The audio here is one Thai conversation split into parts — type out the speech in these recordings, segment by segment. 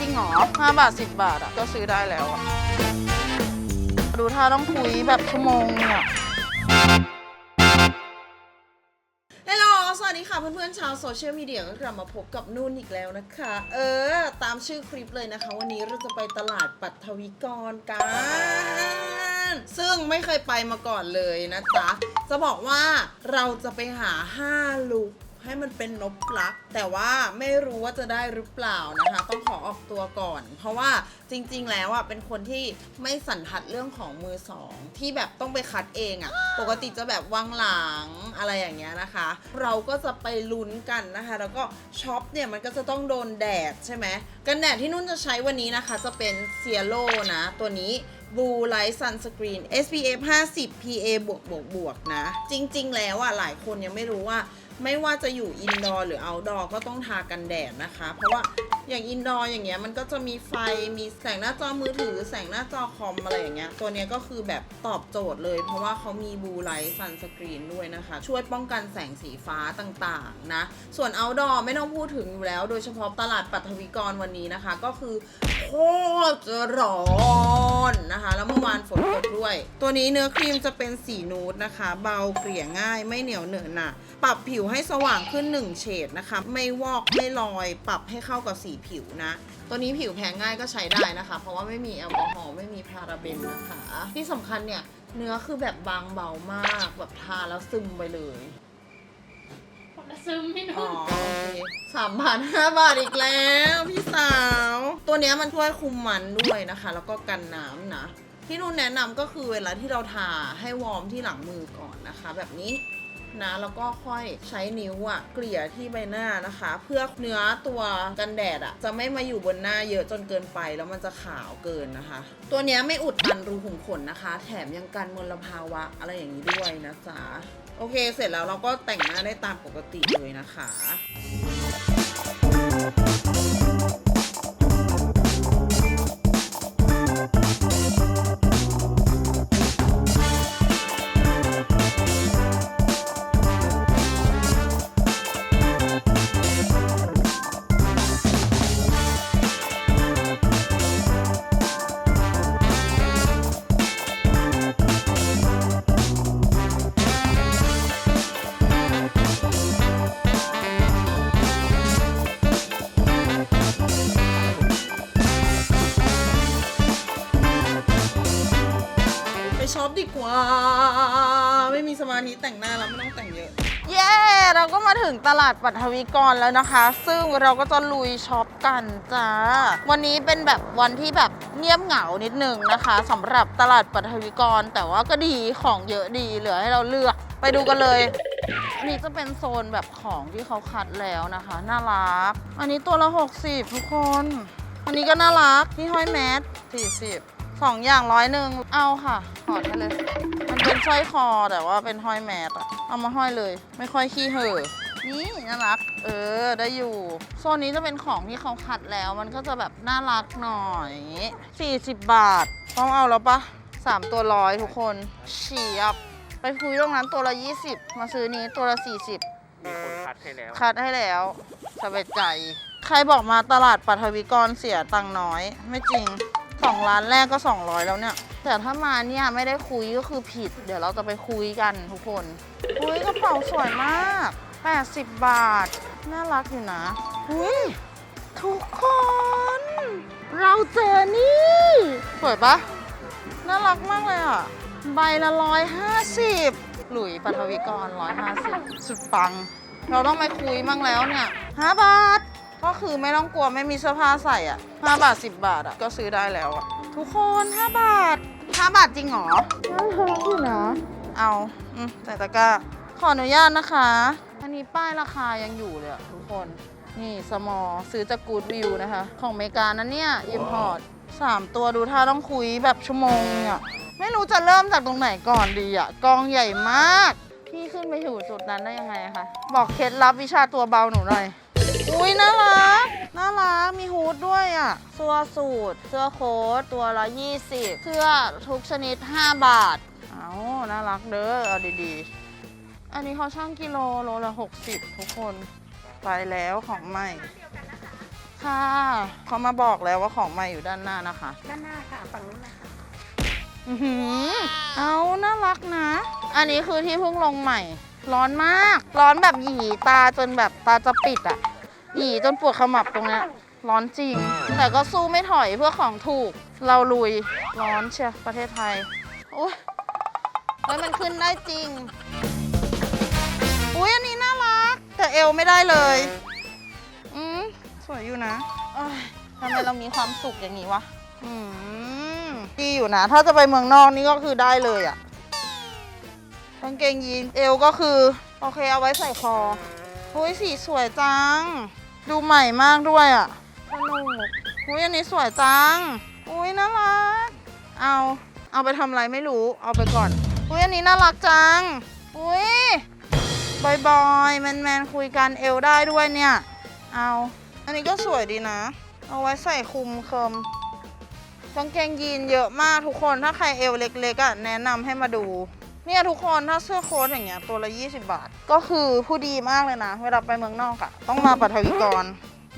จริงเหรอ5บาท 10 บาทอะก็ซื้อได้แล้วอะดูท่าต้องคุยแบบชั่วโมงเนี่ย ฮัลโหล สวัสดีค่ะเพื่อนๆ ชาวโซเชียลมีเดียก็กลับมาพบกับนุ่นอีกแล้วนะคะ เออ ตามชื่อคลิปเลยนะคะ วันนี้เราจะไปตลาดปัทวิกรกัน ซึ่งไม่เคยไปมาก่อนเลยนะจ๊ะ จะบอกว่าเราจะไปหา 5 ลุก ให้มันเป็นนบลัก แต่ว่าไม่รู้ว่าจะได้หรือเปล่านะคะ ต้องขอออกตัวก่อน เพราะว่าจริง ๆ แล้วอะเป็นคนที่ไม่สันทัดเรื่องของมือสอง ที่แบบต้องไปคัดเองอะ ปกติจะแบบวางหลังอะไรอย่างเงี้ยนะคะ เราก็จะไปลุ้นกันนะคะ แล้วก็ช็อปเนี่ยมันก็จะต้องโดนแดดใช่ไหมกันแดดที่นุ่นจะใช้วันนี้นะคะ จะเป็นเซียโ o นะ ตัวนี้ Blue Light Sunscreen SPF 50 PA บวกบวกบวกนะ จริง ๆ แล้วอะหลายคนยังไม่รู้ว่า ไม่ว่าจะอยู่อินดอร์หรือเอาท์ดอร์ก็ต้องทากันแดดนะคะ เพราะว่าอย่างอินดอร์อย่างเงี้ยมันก็จะมีไฟมีแสงหน้าจอมือถือ แสงหน้าจอคอมอะไรอย่างเงี้ยตัวเนี้ยก็คือแบบตอบโจทย์เลย เพราะว่าเขามีบูไลท์ซันสกรีนด้วยนะคะ ช่วยป้องกันแสงสีฟ้าต่างๆนะ ส่วนเอาท์ดอร์ไม่ต้องพูดถึงอยู่แล้ว โดยเฉพาะตลาดปัทวิกรวันนี้นะคะ ก็คือโคตรจะร้อนนะคะ แล้วเมื่อวานฝนตกด้วย ตัวนี้เนื้อครีมจะเป็นสีนูดนะคะ เบาเกลี่ยง่ายไม่เหนียวเหนอะหนะปรับผิวให้สว่างขึ้น 1 เฉดนะคะ ไม่วอกไม่ลอย ปรับให้เข้ากับสีผิวนะ ตัวนี้ผิวแพ้ง่ายก็ใช้ได้นะคะ เพราะว่าไม่มีแอลกอฮอล์ไม่มีพาราเบนนะคะ ที่สำคัญเนี่ย เนื้อคือแบบบางเบามากแบบทาแล้วซึมไปเลยผมจะซึมพี่อ๋อนุ่นโอเคสามบาทห้าบาทอีกแล้วพี่สาว ตัวเนี้ยมันช่วยคุมมันด้วยนะคะ แล้วก็กันน้ำนะที่นุ่นแนะนำก็คือเวลาที่เราทาให้วอร์มที่หลังมือก่อนนะคะ แบบนี้ นะแล้วก็ค่อยใช้นิ้วอะ่ะเกลี่ยที่ใบหน้านะคะ เพื่อเนื้อตัวกันแดดอะ่ะจะไม่มาอยู่บนหน้าเยอะจนเกินไปแล้วมันจะขาวเกินนะคะ ตัวนี้ไม่อุดตันรูขุมขนนะคะ แถมยังกันมลภาวะอะไรอย่างนี้ด้วยนะจ๊ะโอเค เสร็จแล้วเราก็แต่งหน้าได้ตามปกติเลยนะคะ ช็อปดีกว่า ไม่มีสมาธิแต่งหน้าแล้วไม่ต้องแต่งเยอะ เย้ เราก็มาถึงตลาดปัทวิกรแล้วนะคะ ซึ่งเราก็จะลุยช็อปกันจ้า วันนี้เป็นแบบวันที่แบบเงียบเหงานิดนึงนะคะสำหรับตลาดปัทวิกร แต่ว่าก็ดีของเยอะดีเหลือให้เราเลือกไปดูกันเลยอันนี้จะเป็นโซนแบบของที่เขาคัดแล้วนะคะ น่ารัก อันนี้ตัวละ 60 ทุกคน อันนี้ก็น่ารักที่ห้อยแมส40 สองอย่างร้อยหนึ่งเอาค่ะถอดให้เลย มันเป็นสร้อยคอแต่ว่าเป็นห้อยแมสอะเอามาห้อยเลย ไม่ค่อยขี้เห่อะนี่น่ารัก เออได้อยู่ โซนนี้จะเป็นของที่เขาคัดแล้ว มันก็จะแบบน่ารักหน่อยอย่างงี้40บาท ต้องเอาแล้วปะสามตัวร้อยทุกคนเฉียบ ไปคุยตรงนั้นตัวละ20มาซื้อนี้ตัวละ40มีคนคัดให้แล้ว คัดให้แล้วสบายใจ ใครบอกมาตลาดปัทวิกรเสียตังค์น้อย ไม่จริง สองร้านแรกก็ 200 แล้วเนี่ย แต่ถ้ามาเนี่ยไม่ได้คุยก็คือผิด เดี๋ยวเราจะไปคุยกันทุกคนอุ้ยกระเป๋าสวยมาก 80 บาท น่ารักอยู่นะอุ้ยทุกคน เราเจอนี่ สวยปะน่ารักมากเลยอะ ใบละร้อยห้าสิบหลุยปัทวิกรร้อยห้าสิบสุดปัง เราต้องไปคุยมั่งแล้วเนี่ยห้าบาท ก็คือไม่ต้องกลัวไม่มีเสื้อผ้าใส่อะห้าบาทสิบบาทอะก็ซื้อได้แล้วอะทุกคนห้าบาทห้าบาทจริงเหรอน่ารักอยู่นะเอาอืมใส่ตะกร้าขออนุญาตนะคะ อันนี้ป้ายราคายังอยู่เลยอะทุกคนนี่สมอซื้อจากกูดวิวนะคะ ของอเมริกานั้นเนี่ยอิมพอร์ตสามตัวดูท่าต้องคุยแบบชั่วโมงเนี่ยไม่รู้จะเริ่มจากตรงไหนก่อนดีอะกองใหญ่มาก พี่ขึ้นไปอยู่จุดนั้นได้ยังไงคะบอกเคล็ดลับวิชาตัวเบาหนูหน่อย อุ้ยน่ารัก น่ารัก มีฮูดด้วยอะ่ะ เสื้อสูทเสื้อโค้ทตัวละ 20 เสื้อทุกชนิด 5 บาท เอาน่ารักเด้อ เอาดีๆ อันนี้เขาช่างกิโลโลละ 60 ทุกคน ไปแล้วของใหม่ ค่ะเขามาบอกแล้วว่าของใหม่อยู่ด้านหน้านะคะ ด้านหน้าค่ะฝั่งนู้นนะคะอือหือเอาน่ารักนะ อันนี้คือที่เพิ่งลงใหม่ ร้อนมาก ร้อนแบบหยีตาจนแบบตาจะปิดอะ หยีจนปวดขมับตรงเนี้ยร้อนจริง แต่ก็สู้ไม่ถอยเพื่อของถูก เราลุย ร้อนเชียวประเทศไทย โอ้ยแล้วมันขึ้นได้จริง อุ้ยอันนี้น่ารัก แต่เอวไม่ได้เลย อืมสวยอยู่นะเอ้ยทำไมเรามีความสุขอย่างนี้วะ อืมดีอยู่นะ ถ้าจะไปเมืองนอกนี่ก็คือได้เลยอะกางเกงยีนเอวก็คือ โอเคเอาไว้ใส่คอหุ้ยสีสวยจัง ดูใหม่มากด้วยอะสนุกหุ้ยอันนี้สวยจัง อุ้ยน่ารัก เอา เอาไปทำอะไรไม่รู้ เอาไปก่อน อุ้ยอันนี้น่ารักจัง อุ้ยบอยบอยแมนแมนคุยกันเอวได้ด้วยเนี่ย เอา อันนี้ก็สวยดีนะ เอาไว้ใส่คุมเคิมกางเกงยีนเยอะมากทุกคน ถ้าใครเอวเล็กๆอะแนะนำให้มาดู เนี่ยทุกคนถ้าเสื้อโค้ทอย่างเงี้ยตัวละ 20 บาท ก็คือผู้ดีมากเลยนะ เวลาไปเมืองนอกอะต้องมาปัทวิกร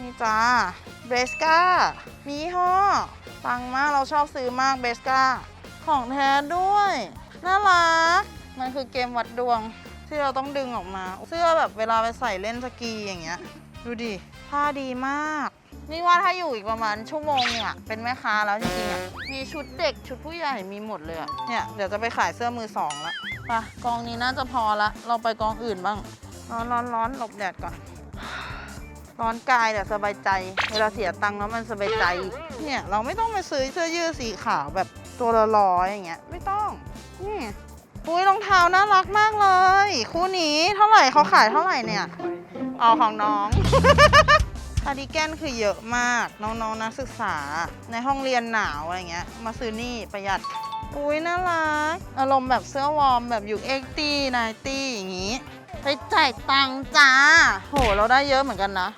นี่จ้าเบสกามียี่ห้อปังมากเราชอบซื้อมากเบสกาของแท้ด้วย น่ารัก มันคือเกมวัดดวงที่เราต้องดึงออกมา เสื้อแบบเวลาไปใส่เล่นสกีอย่างเงี้ย ดูดิ ผ้าดีมาก นี่ว่าถ้าอยู่อีกประมาณชั่วโมงเนี่ยเป็นแม่ค้าแล้วจริงๆอะมีชุดเด็กชุดผู้ใหญ่มีหมดเลยอะเนี่ยเดี๋ยวจะไปขายเสื้อมือสองละไปกองนี้น่าจะพอละ เราไปกองอื่นบ้าง ร้อนร้อนร้อนหลบแดดก่อน ร้อนกายแต่สบายใจ เวลาเสียตังค์แล้วมันสบายใจ เนี่ย เราไม่ต้องไปซื้อเสื้อยืดสีขาวแบบตัวละร้อยอย่างเงี้ยไม่ต้อง นี่อุ้ยรองเท้าน่ารักมากเลย คู่นี้เท่าไหร่เขาขายเท่าไหร่เนี่ยเอาของน้อง คาร์ดิแกนคือเยอะมาก น้องๆนักศึกษา ในห้องเรียนหนาวอะไรเงี้ย มาซื้อนี่ประหยัด อุ้ยน่ารัก อารมณ์แบบเสื้อวอร์มแบบอยุคเอ็กตี้นายตี้อย่างงี้ ไปจ่ายตังค์จ้า โห เราได้เยอะเหมือนกันนะ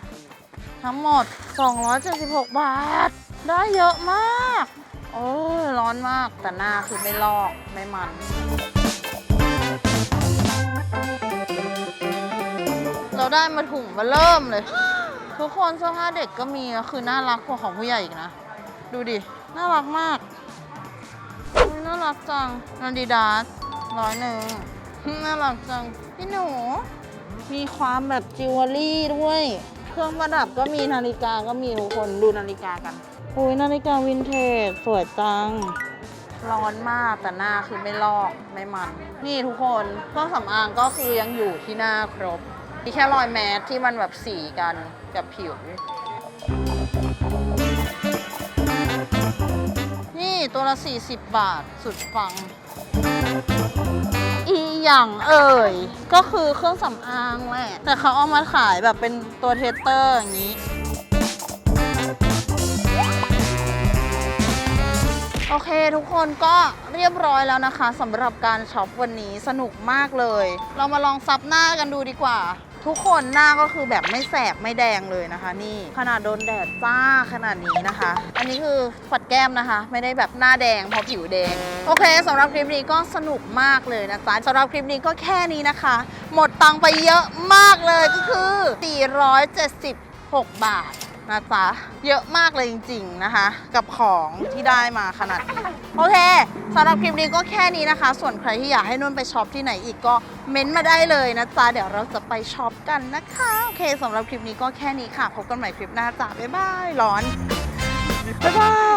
ทั้งหมด 276 บาท ได้เยอะมาก โอ้ยร้อนมากแต่หน้าคือไม่ลอกไม่มันเราได้มาถุงมาเริ่มเลย ทุกคนเสื้อผ้าเด็กก็มีคือน่ารักกว่าของผู้ใหญ่อีกนะ ดูดิ น่ารักมากอุ๊ยน่ารักจังนันดีดาสร้อยหนึ่งน่ารักจัง พี่หนู มีความแบบจิวเวลรี่ด้วย เครื่องประดับก็มีนาฬิกาก็มีทุกคนดูนาฬิกากันโอ้ยนาฬิกาวินเทจสวยจัง ร้อนมากแต่หน้าคือไม่ลอกไม่มัน นี่ทุกคนเครื่องสำอางก็คือยังอยู่ที่หน้าครบ มีแค่รอยแมสที่มันแบบสีกันกับผิว นี่ตัวละ 40 บาทสุดฟัง อีอย่างเอ่ย ก็คือเครื่องสำอางแหละ แต่เขาเอามาขายแบบเป็นตัวเทสเตอร์อย่างนี้ โอเคทุกคนก็เรียบร้อยแล้วนะคะสำหรับการช็อปวันนี้สนุกมากเลย เรามาลองซับหน้ากันดูดีกว่า ทุกคนหน้าก็คือแบบไม่แสบไม่แดงเลยนะคะ นี่ขนาดโดนแดดจ้าขนาดนี้นะคะ อันนี้คือฝัดแก้มนะคะ ไม่ได้แบบหน้าแดงเพราะผิวแดง โอเคสำหรับคลิปนี้ก็สนุกมากเลยนะจ๊ะสำหรับคลิปนี้ก็แค่นี้นะคะ หมดตังไปเยอะมากเลยก็คือ 476 บาท นะจ๊ะเยอะมากเลยจริง ๆนะคะ กับของที่ได้มาขนาดนี้ โอเคสำหรับคลิปนี้ก็แค่นี้นะคะ ส่วนใครที่อยากให้นุ่นไปช็อปที่ไหนอีกก็เม้นต์มาได้เลยนะจ๊ะเดี๋ยวเราจะไปช็อปกันนะคะ โอเคสำหรับคลิปนี้ก็แค่นี้ค่ะ พบกันใหม่คลิปหน้าจ้าบ๊ายบายร้อนบ๊ายบาย